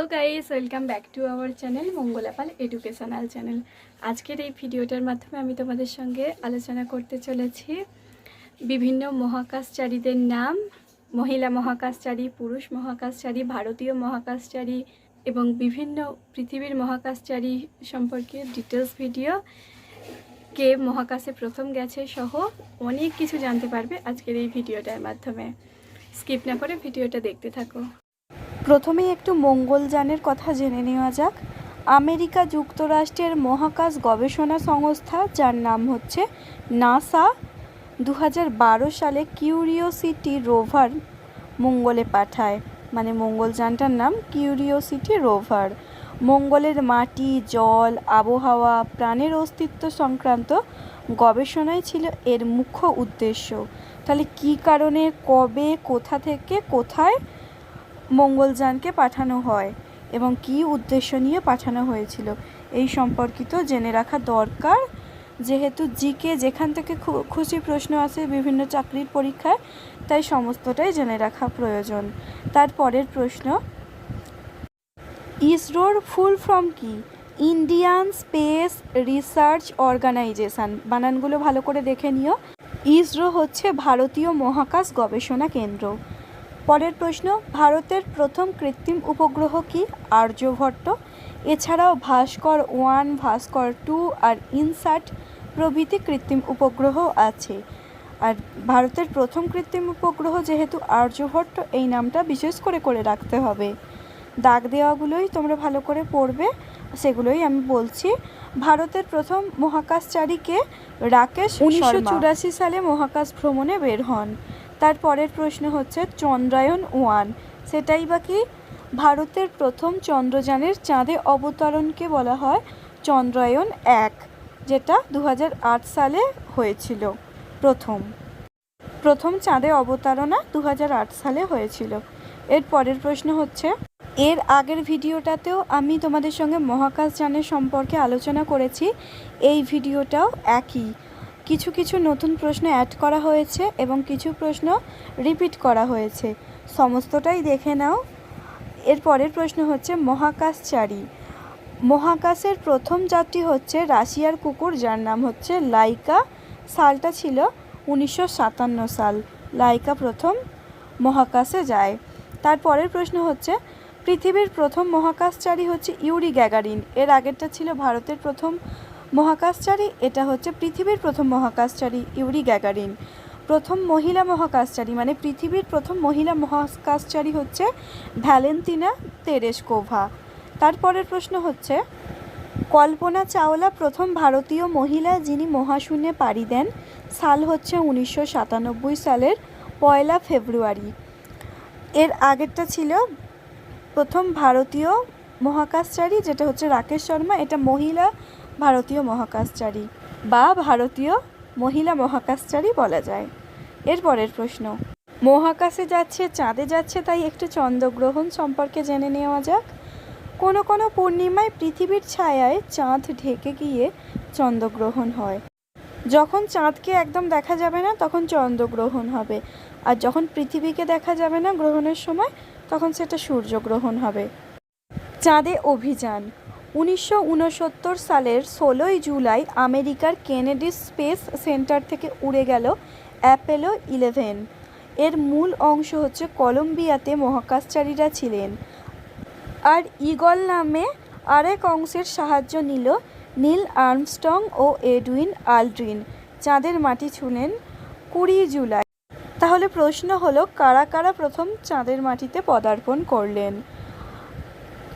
Hello guys, welcome back to our channel Mangalapal educational channel. আজকের এই ভিডিওটার মাধ্যমে আমি তোমাদের সঙ্গে আলোচনা করতে চলেছি বিভিন্ন মহাকাশচারীদের নাম, মহিলা মহাকাশচারী, পুরুষ মহাকাশচারী, ভারতীয় মহাকাশচারী এবং বিভিন্ন পৃথিবীর মহাকাশচারী সম্পর্কে ডিটেলস ভিডিও। কে মহাকাশে প্রথম গেছে সহ অনেক কিছু জানতে পারবে আজকের এই ভিডিওটার মাধ্যমে। স্কিপ না করে ভিডিওটা দেখতে থাকো। প্রথমেই একটু মঙ্গলযানের কথা জেনে নেওয়া যাক। আমেরিকা যুক্তরাষ্ট্রের মহাকাশ গবেষণা সংস্থা, যার নাম হচ্ছে নাসা দু হাজার বারো সালে কিউরিওসিটি রোভার মঙ্গলে পাঠায়। মানে মঙ্গলযানটার নাম কিউরিওসিটি রোভার। মঙ্গলের মাটি, জল, আবহাওয়া, প্রাণের অস্তিত্ব সংক্রান্ত গবেষণাই ছিল এর মুখ্য উদ্দেশ্য। তাহলে কী কারণে, কবে, কোথা থেকে, কোথায় মঙ্গলযানকে পাঠানো হয় এবং কী উদ্দেশ্য নিয়ে পাঠানো হয়েছিল এই সম্পর্কিত জেনে রাখা দরকার। যেহেতু জিকে যেখান থেকে খুশি প্রশ্ন আসে বিভিন্ন চাকরির পরীক্ষায়, তাই সমস্তটাই জেনে রাখা প্রয়োজন। তারপরের প্রশ্ন, ইসরোর ফুল ফর্ম কি? Indian space research organisation. বানানগুলো ভালো করে দেখে নিও। ইসরো হচ্ছে ভারতীয় মহাকাশ গবেষণা কেন্দ্র। পরের প্রশ্ন, ভারতের প্রথম কৃত্রিম উপগ্রহ কি? আর্যভট্ট। এছাড়াও ভাস্কর ওয়ান, ভাস্কর টু আর ইনসাট প্রভৃতি কৃত্রিম উপগ্রহ আছে। আর ভারতের প্রথম কৃত্রিম উপগ্রহ যেহেতু আর্যভট্ট, এই নামটা বিশেষ করে করে রাখতে হবে। দাগ দেওয়াগুলোই তোমরা ভালো করে পড়বে, সেগুলোই আমি বলছি। ভারতের প্রথম মহাকাশচারীকে রাকেশ উনিশশো চুরাশি সালে মহাকাশ ভ্রমণে বের হন। তার পরের প্রশ্ন হচ্ছে চন্দ্রায়ন ওয়ান। সেটাই বা কি? ভারতের প্রথম চন্দ্রযানের চাঁদে অবতরণকে বলা হয় চন্দ্রায়ন এক, যেটা দু হাজার আট সালে হয়েছিল প্রথম। প্রথম চাঁদে অবতারণা দু হাজার আট সালে হয়েছিল। এর পরের প্রশ্ন হচ্ছে, এর আগের ভিডিওটাতেও আমি তোমাদের সঙ্গে মহাকাশযানের সম্পর্কে আলোচনা করেছি, এই ভিডিওটাও একই। কিছু কিছু নতুন প্রশ্ন অ্যাড করা হয়েছে এবং কিছু প্রশ্ন রিপিট করা হয়েছে। সমস্তটাই দেখে নাও। এর পরের প্রশ্ন হচ্ছে মহাকাশচারী। মহাকাশের প্রথম যাত্রী হচ্ছে রাশিয়ার কুকুর, যার নাম হচ্ছে লাইকা। সালটা ছিল উনিশশো সাতান্ন সাল। লাইকা প্রথম মহাকাশে যায়। তারপরের প্রশ্ন হচ্ছে, পৃথিবীর প্রথম মহাকাশচারী হচ্ছে ইউরি গ্যাগারিন। এর আগেরটা ছিল ভারতের প্রথম মহাকাশচারী, এটা হচ্ছে পৃথিবীর প্রথম মহাকাশচারী, ইউরি গ্যাগারিন। প্রথম মহিলা মহাকাশচারী মানে পৃথিবীর প্রথম মহিলা মহাকাশচারী হচ্ছে ভ্যালেন্তিনা তেরেসকোভা তারপরের প্রশ্ন হচ্ছে, কল্পনা চাওলা প্রথম ভারতীয় মহিলা যিনি মহাশূন্যে পাড়ি দেন, সাল হচ্ছে উনিশশো সাতানব্বই সালের পয়লা ফেব্রুয়ারি। এর আগেরটা ছিল প্রথম ভারতীয় মহাকাশচারী, যেটা হচ্ছে রাকেশ শর্মা, এটা মহিলা ভারতীয় মহাকাশচারী বা ভারতীয় মহিলা মহাকাশচারী বলা যায়। এরপরের প্রশ্ন, মহাকাশে যাচ্ছে, চাঁদে যাচ্ছে, তাই একটু চন্দ্রগ্রহণ সম্পর্কে জেনে নেওয়া যাক। কোনো কোনো পূর্ণিমায় পৃথিবীর ছায়ায় চাঁদ ঢেকে গিয়ে চন্দ্রগ্রহণ হয়। যখন চাঁদকে একদম দেখা যাবে না, তখন চন্দ্রগ্রহণ হবে। আর যখন পৃথিবীকে দেখা যাবে না গ্রহণের সময়, তখন সেটা সূর্যগ্রহণ হবে। চাঁদে অভিযান উনিশশো উনসত্তর সালের ষোলোই জুলাই আমেরিকার কেনেডি স্পেস সেন্টার থেকে উড়ে গেল অ্যাপেলো ইলেভেন। এর মূল অংশ হচ্ছে কলম্বিয়াতে মহাকাশচারীরা ছিলেন। আর ইগল নামে আরেক অংশের সাহায্য নিল নীল আর্মস্টং ও এডুইন আলড্রিন চাঁদের মাটি ছুঁলেন কুড়ি জুলাই। তাহলে প্রশ্ন হলো, কারা কারা প্রথম চাঁদের মাটিতে পদার্পণ করলেন?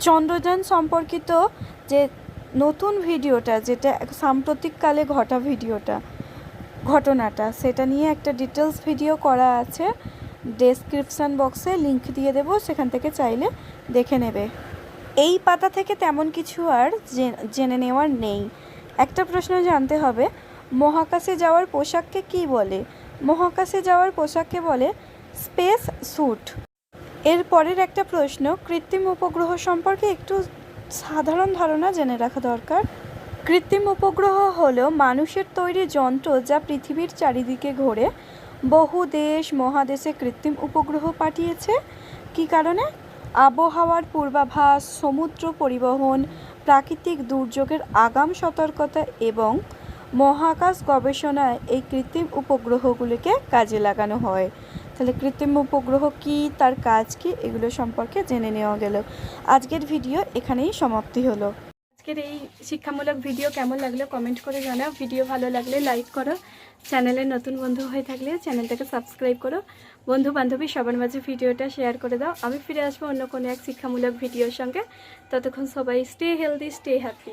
চন্দ্রযান সম্পর্কিত যে নতুন ভিডিওটা, যেটা সাম্প্রতিককালে ঘটা ভিডিওটা, ঘটনাটা, সেটা নিয়ে একটা ডিটেলস ভিডিও করা আছে। ডেসক্রিপশান বক্সে লিংক দিয়ে দেবো, সেখান থেকে চাইলে দেখে নেবে। এই পাতা থেকে তেমন কিছু আর জেনে নেওয়ার নেই। একটা প্রশ্ন জানতে হবে, মহাকাশে যাওয়ার পোশাককে কি বলে? মহাকাশে যাওয়ার পোশাককে বলে স্পেস স্যুট এর পরের একটা প্রশ্ন, কৃত্রিম উপগ্রহ সম্পর্কে একটু সাধারণ ধারণা জেনে রাখা দরকার। কৃত্রিম উপগ্রহ হলো মানুষের তৈরি যন্ত্র যা পৃথিবীর চারিদিকে ঘোরে, বহু দেশ, মহাদেশে কৃত্রিম উপগ্রহ পাঠিয়েছে। কী কারণে? আবহাওয়ার পূর্বাভাস, সমুদ্র পরিবহন, প্রাকৃতিক দুর্যোগের আগাম সতর্কতা এবং মহাকাশ গবেষণায় এই কৃত্রিম উপগ্রহগুলিকে কাজে লাগানো হয়। তাহলে কৃত্রিম উপগ্রহ কি, তার কাজ কি, এগুলো সম্পর্কে জেনে নেওয়া গেল। আজকের ভিডিও এখানেই সমাপ্তি হলো। আজকের এই শিক্ষামূলক ভিডিও কেমন লাগল কমেন্ট করে জানাও। ভিডিও ভালো লাগলে লাইক করো। চ্যানেলে নতুন বন্ধু হয়ে থাকলে চ্যানেলটাকে সাবস্ক্রাইব করো। বন্ধু বান্ধবী সবার মাঝে ভিডিওটা শেয়ার করে দাও। আমি ফিরে আসব অন্য কোনো এক শিক্ষামূলক ভিডিওর সঙ্গে। ততক্ষণ সবাই স্টে হেলদি স্টে হ্যাপি